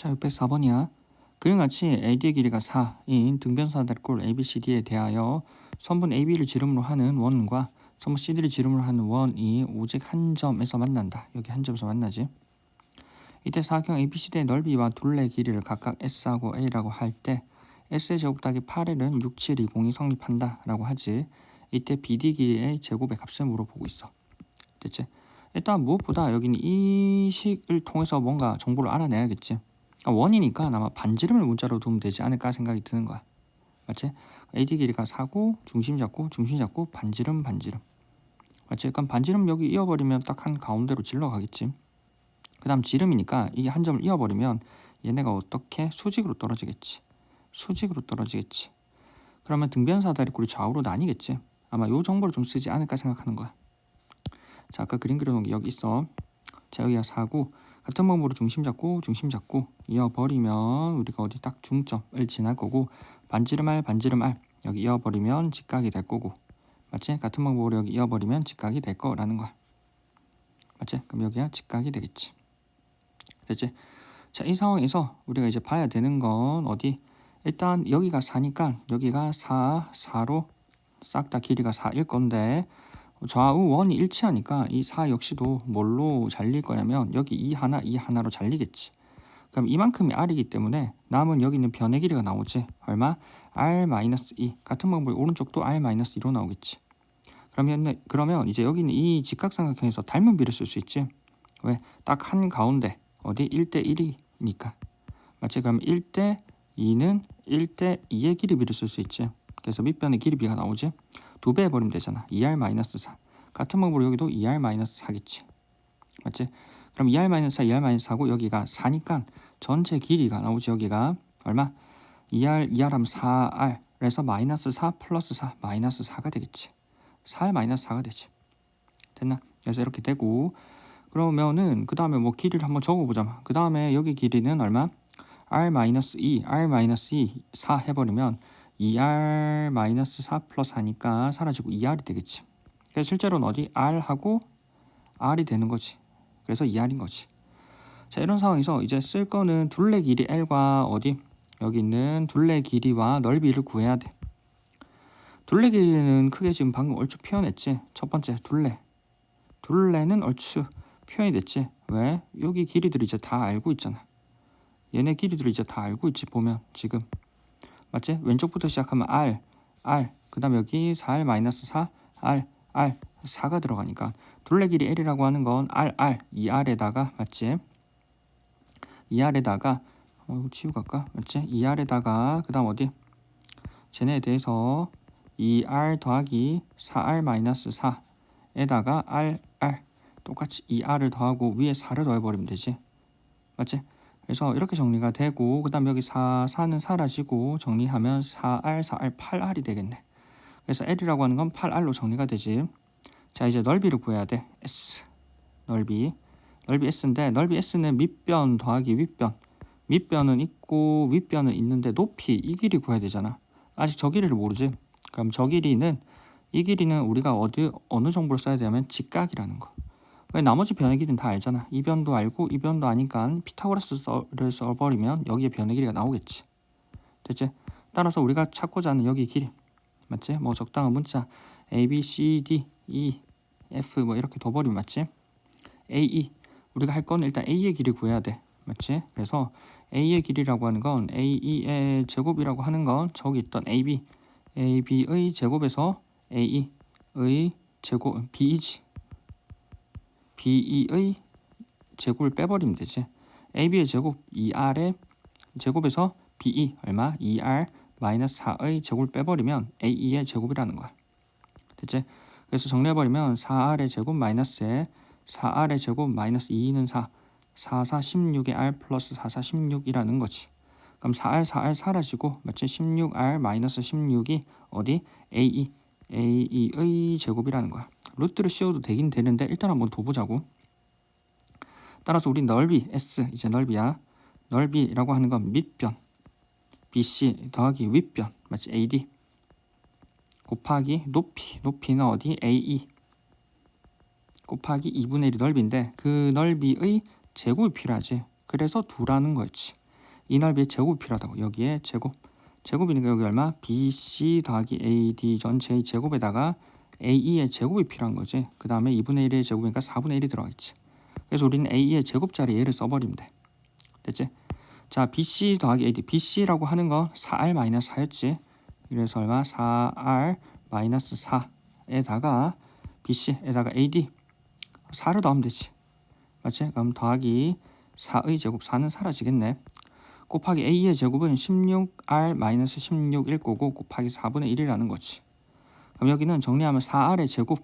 자, 604번이야. 그림 같이 AD의 길이가 4인 등변사다리꼴 ABCD에 대하여 선분 AB를 지름으로 하는 원과 선분 CD를 지름으로 하는 원이 오직 한 점에서 만난다. 여기 한 점에서 만나지. 이때 사경 ABCD의 넓이와 둘레 길이를 각각 S하고 A라고 할 때 S의 제곱 더하기 8L은 6720이 성립한다 라고 하지. 이때 BD 길이의 제곱의 값을 물어보고 있어. 됐지? 일단 무엇보다 여기는 이 식을 통해서 뭔가 정보를 알아내야겠지. 그러니까 원이니까 아마 반지름을 문자로 두면 되지 않을까 생각이 드는 거야. 맞지? AD 길이가 4고 중심 잡고 중심 잡고 반지름 반지름. 맞지? 그럼 반지름 여기 이어버리면 딱 한 가운데로 질러 가겠지. 그 다음 지름이니까 이한 점을 이어버리면 얘네가 어떻게 수직으로 떨어지겠지. 수직으로 떨어지겠지. 그러면 등변사 다리꼴이 좌우로 나뉘겠지. 아마 요 정보를 좀 쓰지 않을까 생각하는 거야. 자 아까 그림 그려놓은 게 여기 있어. 자 여기가 4고 같은 방법으로 중심 잡고 중심 잡고 이어버리면 우리가 어디 딱 중점을 지날 거고 반지름 R 반지름 R 여기 이어버리면 직각이 될 거고 맞지? 같은 방법으로 여기 이어버리면 직각이 될 거라는 거야 맞지? 그럼 여기가 직각이 되겠지 됐지? 자 이 상황에서 우리가 이제 봐야 되는 건 어디? 일단 여기가 4니까 여기가 4, 4로 싹 다 길이가 4일 건데 좌우 원이 일치하니까 이 4 역시도 뭘로 잘릴 거냐면 여기 이 하나 이 하나로 잘리겠지. 그럼 이만큼이 r이기 때문에 남은 여기 있는 변의 길이가 나오지. 얼마? r-2 같은 방법이 오른쪽도 r-2로 나오겠지. 그러면 그러면 이제 여기 있는 이 직각삼각형에서 닮은 비를 쓸 수 있지. 왜? 딱 한 가운데 어디 1대 1이니까. 맞지? 그럼 1대 2는 1대 2의 길이 비를 쓸 수 있지. 그래서 밑변의 길이 비가 나오지. 두 배 해버리면 되잖아. 2r-4 같은 방법으로 여기도 2r-4겠지. 맞지? 그럼 2r-4, 2r-4고 여기가 4니까 전체 길이가 나오지 여기가 얼마? 2r, 2r 하면 4r 그래서 마이너스 4 플러스 4 마이너스 4가 되겠지. 4r 마이너스 4가 되지. 됐나? 그래서 이렇게 되고 그러면은 그 다음에 뭐 길이를 한번 적어보자. 그 다음에 여기 길이는 얼마? r 마이너스 2, r 마이너스 2, 4 해버리면 2r 마이너스 4 플러스 4니까 사라지고 2r이 되겠지. 그래서 실제로는 어디 r하고 r이 되는 거지. 그래서 2r인 거지. 자 이런 상황에서 이제 쓸 거는 둘레 길이 l과 어디 여기 있는 둘레 길이와 넓이를 구해야 돼. 둘레 길이는 크게 지금 방금 얼추 표현했지. 첫 번째 둘레. 둘레는 얼추 표현이 됐지. 왜? 여기 길이들 이제 다 알고 있잖아. 얘네 길이들 이제 다 알고 있지 보면 지금 맞지? 왼쪽부터 시작하면 R, R, 그 다음 여기 4R 마이너스 4, R, R, 4가 들어가니까 둘레 길이 L이라고 하는 건 R, R, 2R에다가 맞지? 2R에다가 어 이거 지우 갈까? 맞지? 2R에다가 그 다음 어디? 쟤네에 대해서 2R 더하기 4R 마이너스 4에다가 R, R 똑같이 2R을 더하고 위에 4를 더해버리면 되지 맞지? 그래서 이렇게 정리가 되고 그 다음 여기 4, 4는 사라지고 정리하면 4R, 4R, 8R이 되겠네. 그래서 L이라고 하는 건 8R로 정리가 되지. 자 이제 넓이를 구해야 돼. S 넓이 넓이 S인데 넓이 S는 밑변 더하기 윗변 밑변은 있고 윗변은 있는데 높이 이 길이 구해야 되잖아. 아직 저 길이를 모르지. 그럼 저 길이는 이 길이는 우리가 어디 어느 정보를 써야 되냐면 직각이라는 거. 왜 나머지 변의 길이는 다 알잖아. 이 변도 알고 이 변도 아니까 피타고라스를 써버리면 여기에 변의 길이가 나오겠지. 됐지? 따라서 우리가 찾고자 하는 여기 길이 맞지? 뭐 적당한 문자 A, B, C, D, E, F 뭐 이렇게 둬버리면 맞지? A, E 우리가 할 건 일단 A의 길이 구해야 돼. 맞지? 그래서 A의 길이라고 하는 건 A, E의 제곱이라고 하는 건 저기 있던 A, B, A, B의 제곱에서 A, E의 제곱 B이지. BE의 제곱을 빼버리면 되지. AB의 제곱 2R의 제곱에서 BE 얼마? 2R 마이너스 4의 제곱을 빼버리면 AE의 제곱이라는 거야. 됐지? 그래서 정리해버리면 4R의 제곱 마이너스에 4R의 제곱 마이너스 2는 4 4, 4, 16의 R 플러스 4, 4, 16이라는 거지. 그럼 4R, 4R 사라지고 마치 16R 마이너스 16이 어디? AE AE의 제곱이라는 거야. 루트를 씌워도 되긴 되는데 일단 한번 둬보자고. 따라서 우리 넓이 S 이제 넓이야. 넓이라고 하는 건 밑변 BC 더하기 윗변 마치 AD 곱하기 높이 높이는 어디 AE 곱하기 2분의 1이 넓이인데 그 넓이의 제곱이 필요하지. 그래서 두라는 거였지. 이 넓이의 제곱이 필요하다고 여기에 제곱 제곱이니까 여기 얼마? BC 더하기 AD 전체의 제곱에다가 AE의 제곱이 필요한 거지. 그 다음에 2분의 1의 제곱이니까 4분의 1이 들어가겠지. 그래서 우리는 AE의 제곱 자리 얘를 써버리면 돼. 됐지? 자 BC 더하기 AD BC라고 하는 건 4R 마이너스 4였지. 그래서 얼마? 4R 마이너스 4에다가 BC에다가 AD 4를 더하면 되지. 맞지? 그럼 더하기 4의 제곱 4는 사라지겠네. 곱하기 A의 제곱은 16R 마이너스 16일 거고 곱하기 4분의 1이라는 거지 그럼 여기는 정리하면 4R의 제곱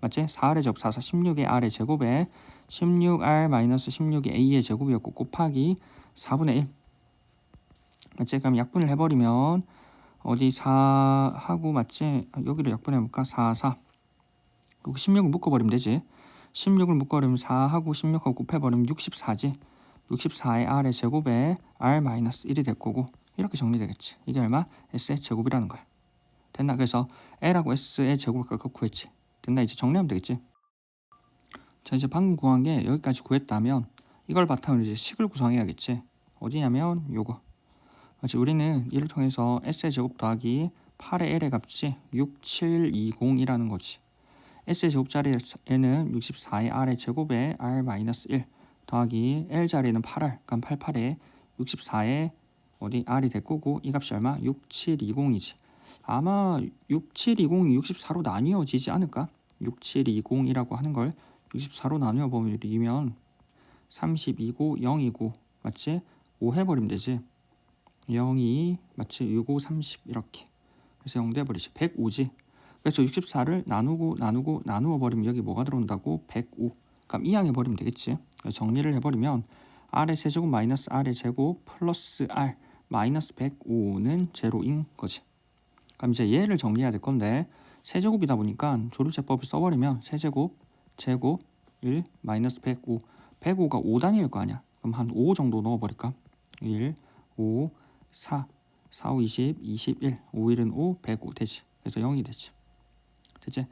맞지? 4R의 제곱 4, 4, 16의 R의 제곱에 16R 마이너스 16의 A의 제곱이었고 곱하기 4분의 1 맞지? 그럼 약분을 해버리면 어디 4하고 맞지? 아, 여기를 약분해볼까? 4, 4 그리고 16을 묶어버리면 되지 16을 묶어버리면 4하고 16하고 곱해버리면 64지 64의 r의 제곱에 r 마이너스 1이 될 거고 이렇게 정리되겠지 이게 얼마? s의 제곱이라는 거야 됐나? 그래서 l하고 s의 각각 구했지 됐나? 이제 정리하면 되겠지 자 이제 방금 구한 게 여기까지 구했다면 이걸 바탕으로 이제 식을 구성해야겠지 어디냐면 요거 마치 우리는 이를 통해서 s의 제곱 더하기 8의 l의 값이 6720이라는 거지 s의 제곱 자리에는 64의 r의 제곱에 r-1 더하기 l 자리는 8r 그럼 88에 64에 어디 r이 될 거고 이 값이 얼마? 6720이지 아마 6720이 64로 나뉘어지지 않을까? 6720이라고 하는 걸 64로 나누어 버리면 32고 0이고 맞지? 5 해버리면 되지 0이 맞지? 65 30 이렇게 그래서 0 돼버리지 105지 그래서 64를 나누고 나누고 나누어 버리면 여기 뭐가 들어온다고? 105 그럼 이항해 버리면 되겠지 정리를 해버리면 r의 세제곱 마이너스 r의 제곱 플러스 r 마이너스 105는 제로인 거지 그럼 이제 얘를 정리해야 될 건데 세제곱이다 보니까 조립제법을 써버리면 세제곱 제곱 1 마이너스 105 105가 5단위일 거 아니야. 그럼 한 5 정도 넣어버릴까? 1 5 4 4 5 20 21 5 1은 5 105 되지. 그래서 0이 되지. 됐지?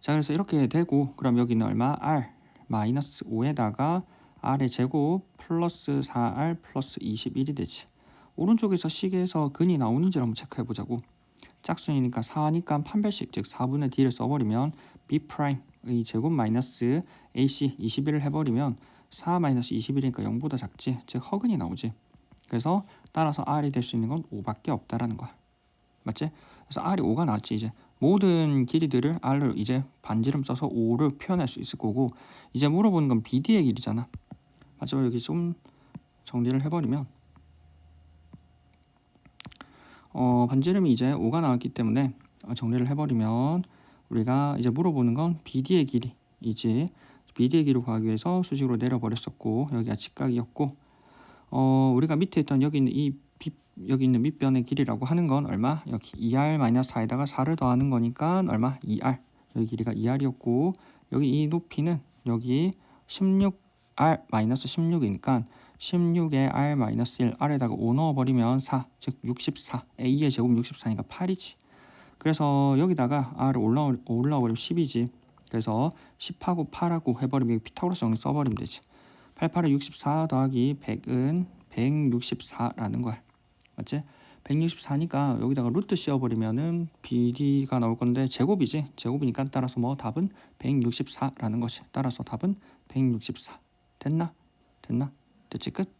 자 그래서 이렇게 되고 그럼 여기는 얼마? R 마이너스 5에다가 r의 제곱 플러스 4r 플러스 21이 되지. 오른쪽에서 식에서 근이 나오는지 한번 체크해 보자고 짝수이니까 4니까 판별식 즉 4분의 d를 써버리면 b'의 제곱 마이너스 ac 21을 해버리면 4 마이너스 21이니까 0보다 작지? 즉 허근이 나오지. 그래서 따라서 r이 될 수 있는 건 5밖에 없다라는 거야. 맞지? 그래서 r이 5가 나왔지 이제. 모든 길이들을 r을 이제 반지름 써서 5를 표현할 수 있을 거고 이제 물어보는 건 bd의 길이잖아. 마지막 여기 좀 정리를 해버리면 어, 반지름이 이제 5가 나왔기 때문에 어, 정리를 해버리면 우리가 이제 물어보는 건 BD의 길이이지 BD의 길이를 구하기 위해서 수직으로 내려버렸었고 여기가 직각이었고 어, 우리가 밑에 있던 여기 있는 이 빛, 여기 있는 밑변의 길이라고 하는 건 얼마? 여기 2r-4에다가 4를 더하는 거니까 얼마? 2r 여기 길이가 2r이었고 여기 이 높이는 여기 16r-16이니까 16에 r-1 r에다가 5 넣어버리면 4, 즉 64. a의 제곱 64니까 8이지. 그래서 여기다가 r을 올라 올라버리면 10이지. 그래서 10하고 8하고 해버리면 피타고라스 정리 써버리면 되지. 88에 64 더하기 100은 164라는 거야. 맞지? 164니까 여기다가 루트 씌워버리면은 BD가 나올 건데 제곱이지. 제곱이니까 따라서 뭐 답은 164라는 것이. 따라서 답은 164. 됐나? 됐나? 됐지 끝?